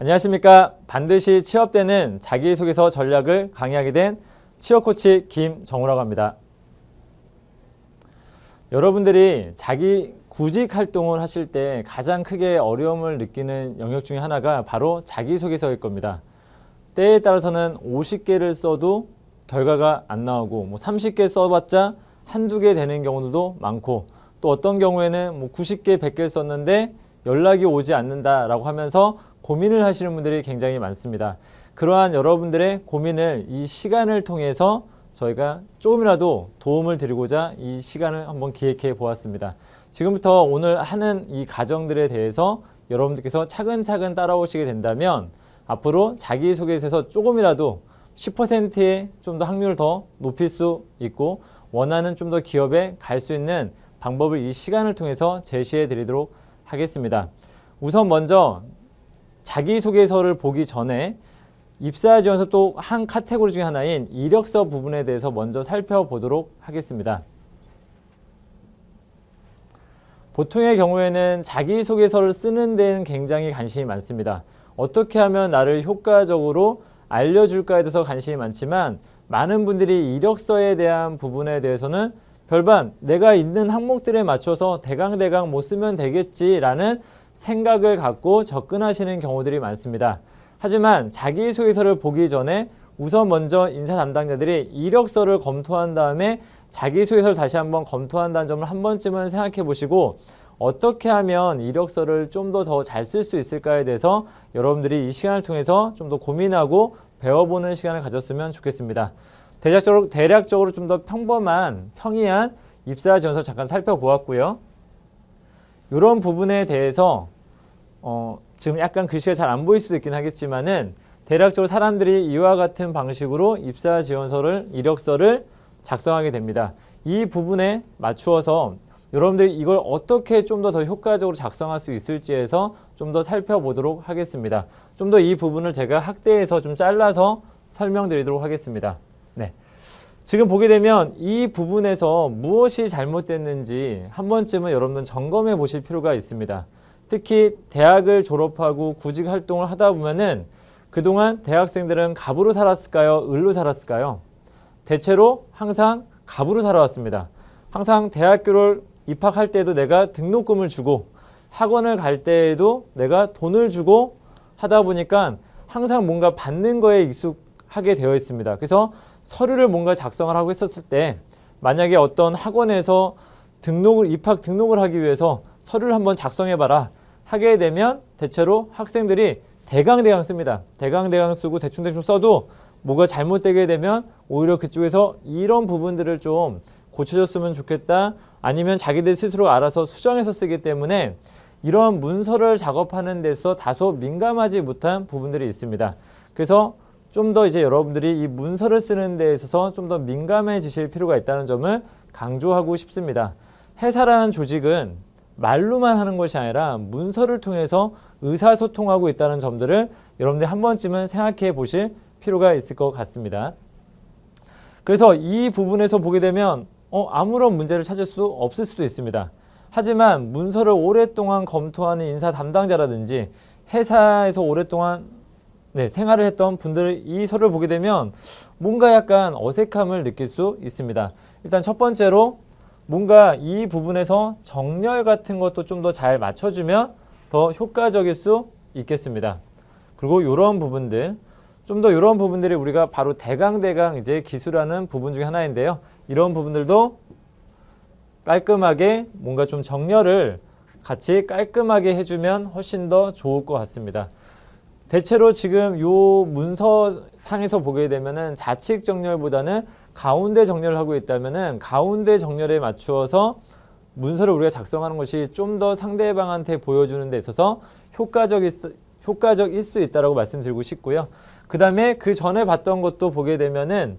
안녕하십니까. 반드시 취업 때는 자기소개서 전략을 강의하게 된 취업 코치 김정우라고 합니다. 여러분들이 자기 구직 활동을 하실 때 가장 크게 어려움을 느끼는 영역 중에 하나가 바로 자기소개서일 겁니다. 때에 따라서는 50개를 써도 결과가 안 나오고 뭐 30개 써봤자 한두 개 되는 경우도 많고 또 어떤 경우에는 뭐 90개, 100개 썼는데 연락이 오지 않는다라고 하면서 고민을 하시는 분들이 굉장히 많습니다. 그러한 여러분들의 고민을 이 시간을 통해서 저희가 조금이라도 도움을 드리고자 이 시간을 한번 기획해 보았습니다. 지금부터 오늘 하는 이 과정들에 대해서 여러분들께서 차근차근 따라오시게 된다면 앞으로 자기소개서에서 조금이라도 10%의 좀 더 확률을 더 높일 수 있고 원하는 좀 더 기업에 갈 수 있는 방법을 이 시간을 통해서 제시해 드리도록 하겠습니다. 우선 먼저 자기소개서를 보기 전에 입사 지원서 또 한 카테고리 중에 하나인 이력서 부분에 대해서 먼저 살펴보도록 하겠습니다. 보통의 경우에는 자기소개서를 쓰는 데는 굉장히 관심이 많습니다. 어떻게 하면 나를 효과적으로 알려줄까에 대해서 관심이 많지만 많은 분들이 이력서에 대한 부분에 대해서는 별반 내가 있는 항목들에 맞춰서 대강대강 못 쓰면 되겠지라는 생각을 갖고 접근하시는 경우들이 많습니다. 하지만 자기소개서를 보기 전에 우선 먼저 인사 담당자들이 이력서를 검토한 다음에 자기소개서를 다시 한번 검토한다는 점을 한 번쯤은 생각해 보시고 어떻게 하면 이력서를 좀 더 더 잘 쓸 수 있을까에 대해서 여러분들이 이 시간을 통해서 좀 더 고민하고 배워보는 시간을 가졌으면 좋겠습니다. 대략적으로, 대략적으로 좀 더 평범한, 평이한 입사 지원서를 잠깐 살펴보았고요. 이런 부분에 대해서 어, 지금 약간 글씨가 잘 안 보일 수도 있긴 하겠지만은 대략적으로 사람들이 이와 같은 방식으로 입사 지원서를 이력서를 작성하게 됩니다. 이 부분에 맞추어서 여러분들이 이걸 어떻게 좀 더 더 효과적으로 작성할 수 있을지에서 좀 더 살펴보도록 하겠습니다. 좀 더 이 부분을 제가 학대에서 좀 잘라서 설명드리도록 하겠습니다. 네. 지금 보게 되면 이 부분에서 무엇이 잘못됐는지 한 번쯤은 여러분 점검해 보실 필요가 있습니다. 특히 대학을 졸업하고 구직 활동을 하다 보면은 그동안 대학생들은 갑으로 살았을까요? 을로 살았을까요? 대체로 항상 갑으로 살아왔습니다. 항상 대학교를 입학할 때도 내가 등록금을 주고 학원을 갈 때에도 내가 돈을 주고 하다 보니까 항상 뭔가 받는 거에 익숙하게 되어 있습니다. 그래서 서류를 뭔가 작성을 하고 있었을 때 만약에 어떤 학원에서 등록을 입학 등록을 하기 위해서 서류를 한번 작성해 봐라 하게 되면 대체로 학생들이 대강 대강 씁니다. 대강 대강 쓰고 대충 대충 써도 뭐가 잘못되게 되면 오히려 그쪽에서 이런 부분들을 좀 고쳐줬으면 좋겠다. 아니면 자기들 스스로 알아서 수정해서 쓰기 때문에 이러한 문서를 작업하는 데서 다소 민감하지 못한 부분들이 있습니다. 그래서 좀 더 이제 여러분들이 이 문서를 쓰는 데 있어서 좀 더 민감해지실 필요가 있다는 점을 강조하고 싶습니다. 회사라는 조직은 말로만 하는 것이 아니라 문서를 통해서 의사소통하고 있다는 점들을 여러분들이 한 번쯤은 생각해 보실 필요가 있을 것 같습니다. 그래서 이 부분에서 보게 되면 어, 아무런 문제를 찾을 수 없을 수도 있습니다. 하지만 문서를 오랫동안 검토하는 인사 담당자라든지 회사에서 오랫동안 네, 생활을 했던 분들이 이 서류를 보게 되면 뭔가 약간 어색함을 느낄 수 있습니다. 일단 첫 번째로 뭔가 이 부분에서 정렬 같은 것도 좀 더 잘 맞춰주면 더 효과적일 수 있겠습니다. 그리고 이런 부분들 좀 더 이런 부분들이 우리가 바로 대강대강 이제 기술하는 부분 중에 하나인데요. 이런 부분들도 깔끔하게 뭔가 좀 정렬을 같이 깔끔하게 해주면 훨씬 더 좋을 것 같습니다. 대체로 지금 요 문서상에서 보게 되면은 좌측 정렬보다는 가운데 정렬을 하고 있다면은 가운데 정렬에 맞추어서 문서를 우리가 작성하는 것이 좀 더 상대방한테 보여주는 데 있어서 효과적일 수, 효과적일 수 있다라고 말씀드리고 싶고요. 그 다음에 그 전에 봤던 것도 보게 되면은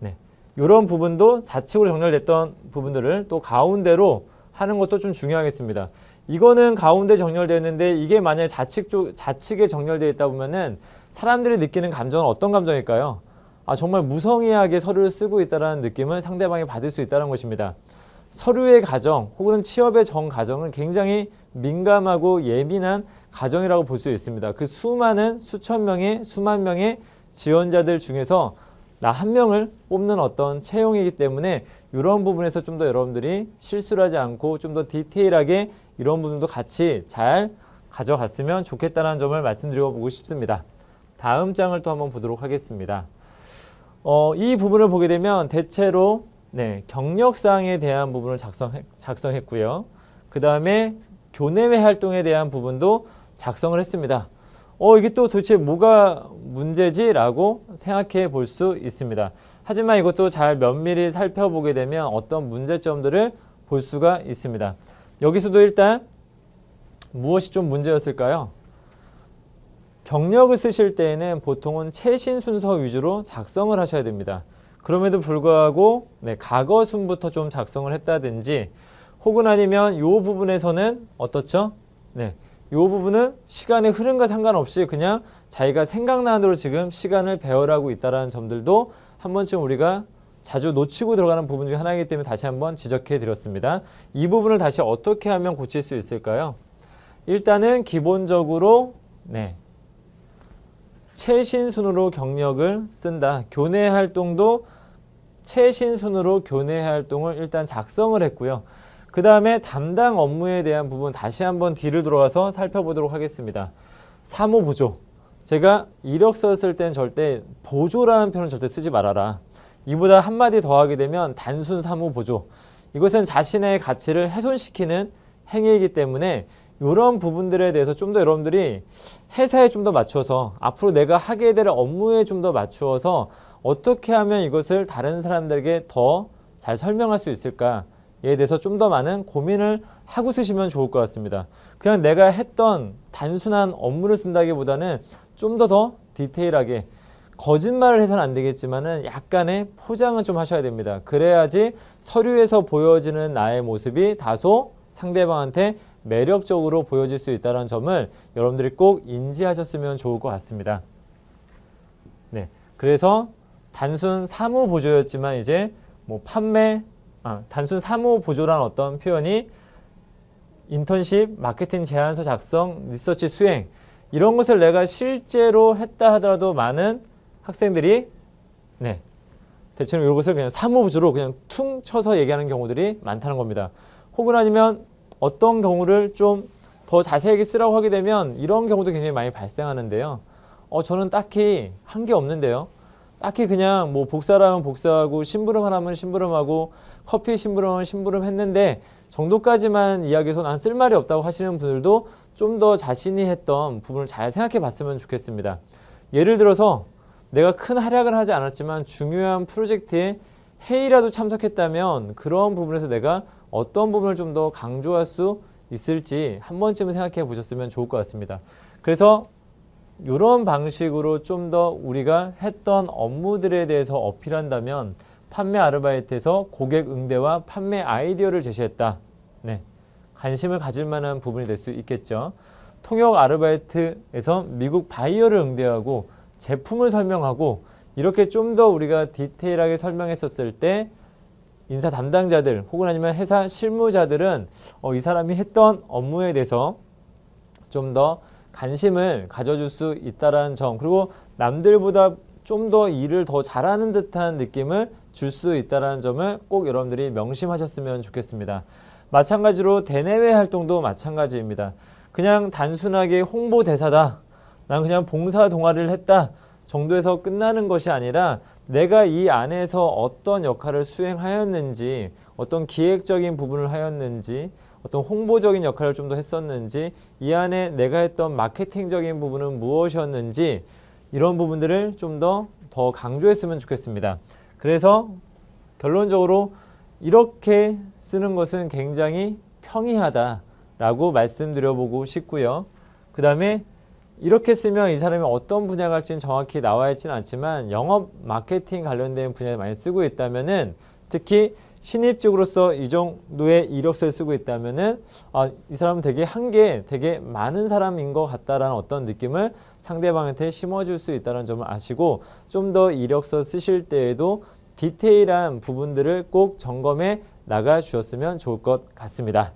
네, 이런 부분도 좌측으로 정렬됐던 부분들을 또 가운데로 하는 것도 좀 중요하겠습니다. 이거는 가운데 정렬되어 있는데 이게 만약에 좌측 쪽 좌측에 정렬되어 있다 보면은 사람들이 느끼는 감정은 어떤 감정일까요? 아 정말 무성의하게 서류를 쓰고 있다라는 느낌을 상대방이 받을 수 있다는 것입니다. 서류의 과정 혹은 취업의 전 과정은 굉장히 민감하고 예민한 과정이라고 볼 수 있습니다. 그 수많은 수천 명의 수만 명의 지원자들 중에서 나 한 명을 뽑는 어떤 채용이기 때문에 이런 부분에서 좀 더 여러분들이 실수를 하지 않고 좀 더 디테일하게 이런 부분도 같이 잘 가져갔으면 좋겠다는 점을 말씀드리고 보고 싶습니다. 다음 장을 또 한번 보도록 하겠습니다. 어, 이 부분을 보게 되면 대체로 네, 경력사항에 대한 부분을 작성해, 작성했고요. 그 다음에 교내외 활동에 대한 부분도 작성을 했습니다. 어, 이게 또 도대체 뭐가 문제지라고 생각해 볼 수 있습니다. 하지만 이것도 잘 면밀히 살펴보게 되면 어떤 문제점들을 볼 수가 있습니다. 여기서도 일단 무엇이 좀 문제였을까요? 경력을 쓰실 때에는 보통은 최신 순서 위주로 작성을 하셔야 됩니다. 그럼에도 불구하고 네, 과거 순부터 좀 작성을 했다든지 혹은 아니면 이 부분에서는 어떻죠? 네, 이 부분은 시간의 흐름과 상관없이 그냥 자기가 생각나는 대로 지금 시간을 배열하고 있다는 점들도 한 번쯤 우리가 자주 놓치고 들어가는 부분 중 하나이기 때문에 다시 한번 지적해 드렸습니다. 이 부분을 다시 어떻게 하면 고칠 수 있을까요? 일단은 기본적으로 네, 최신 순으로 경력을 쓴다. 교내 활동도 최신 순으로 교내 활동을 일단 작성을 했고요. 그 다음에 담당 업무에 대한 부분 다시 한번 뒤를 돌아가서 살펴보도록 하겠습니다. 사무 보조. 제가 이력서 쓸 때는 절대 보조라는 표현은 절대 쓰지 말아라. 이보다 한마디 더 하게 되면 단순 사무 보조. 이것은 자신의 가치를 훼손시키는 행위이기 때문에 이런 부분들에 대해서 좀 더 여러분들이 회사에 좀 더 맞춰서 앞으로 내가 하게 될 업무에 좀 더 맞추어서 어떻게 하면 이것을 다른 사람들에게 더 잘 설명할 수 있을까에 대해서 좀 더 많은 고민을 하고 쓰시면 좋을 것 같습니다. 그냥 내가 했던 단순한 업무를 쓴다기보다는 좀 더더 디테일하게 거짓말을 해서는 안 되겠지만은 약간의 포장은 좀 하셔야 됩니다. 그래야지 서류에서 보여지는 나의 모습이 다소 상대방한테 매력적으로 보여질 수 있다는 점을 여러분들이 꼭 인지하셨으면 좋을 것 같습니다. 네. 그래서 단순 사무 보조였지만 이제 뭐 판매, 아, 단순 사무 보조란 어떤 표현이 인턴십, 마케팅 제안서 작성, 리서치 수행 이런 것을 내가 실제로 했다 하더라도 많은 학생들이 네. 대체로 이것을 그냥 사무 보조로 그냥 퉁 쳐서 얘기하는 경우들이 많다는 겁니다. 혹은 아니면 어떤 경우를 좀 더 자세하게 쓰라고 하게 되면 이런 경우도 굉장히 많이 발생하는데요. 어, 저는 딱히 한 게 없는데요. 딱히 그냥 뭐 복사라면 복사하고 심부름 하라면 심부름하고 커피 심부름하면 심부름 했는데 정도까지만 이야기해서 난 쓸 말이 없다고 하시는 분들도 좀 더 자신이 했던 부분을 잘 생각해 봤으면 좋겠습니다. 예를 들어서 내가 큰 활약을 하지 않았지만 중요한 프로젝트에 회의라도 참석했다면 그런 부분에서 내가 어떤 부분을 좀 더 강조할 수 있을지 한 번쯤은 생각해 보셨으면 좋을 것 같습니다. 그래서 이런 방식으로 좀 더 우리가 했던 업무들에 대해서 어필한다면 판매 아르바이트에서 고객 응대와 판매 아이디어를 제시했다. 네. 관심을 가질 만한 부분이 될 수 있겠죠. 통역 아르바이트에서 미국 바이어를 응대하고 제품을 설명하고 이렇게 좀 더 우리가 디테일하게 설명했었을 때 인사 담당자들 혹은 아니면 회사 실무자들은 어, 이 사람이 했던 업무에 대해서 좀 더 관심을 가져줄 수 있다라는 점 그리고 남들보다 좀 더 일을 더 잘하는 듯한 느낌을 줄 수 있다라는 점을 꼭 여러분들이 명심하셨으면 좋겠습니다. 마찬가지로 대내외 활동도 마찬가지입니다. 그냥 단순하게 홍보 대사다. 난 그냥 봉사 동아리를 했다. 정도에서 끝나는 것이 아니라 내가 이 안에서 어떤 역할을 수행하였는지, 어떤 기획적인 부분을 하였는지, 어떤 홍보적인 역할을 좀 더 했었는지, 이 안에 내가 했던 마케팅적인 부분은 무엇이었는지, 이런 부분들을 좀더더 강조했으면 좋겠습니다. 그래서 결론적으로 이렇게 쓰는 것은 굉장히 평이하다라고 말씀드려보고 싶고요. 그 다음에 이렇게 쓰면 이 사람이 어떤 분야 갈지는 정확히 나와 있지는 않지만 영업 마케팅 관련된 분야에 많이 쓰고 있다면은 특히 신입 쪽으로서 이 정도의 이력서를 쓰고 있다면은 아, 이 사람은 되게 한 게 되게 많은 사람인 것 같다라는 어떤 느낌을 상대방한테 심어줄 수 있다는 점을 아시고 좀 더 이력서 쓰실 때에도 디테일한 부분들을 꼭 점검해 나가 주셨으면 좋을 것 같습니다.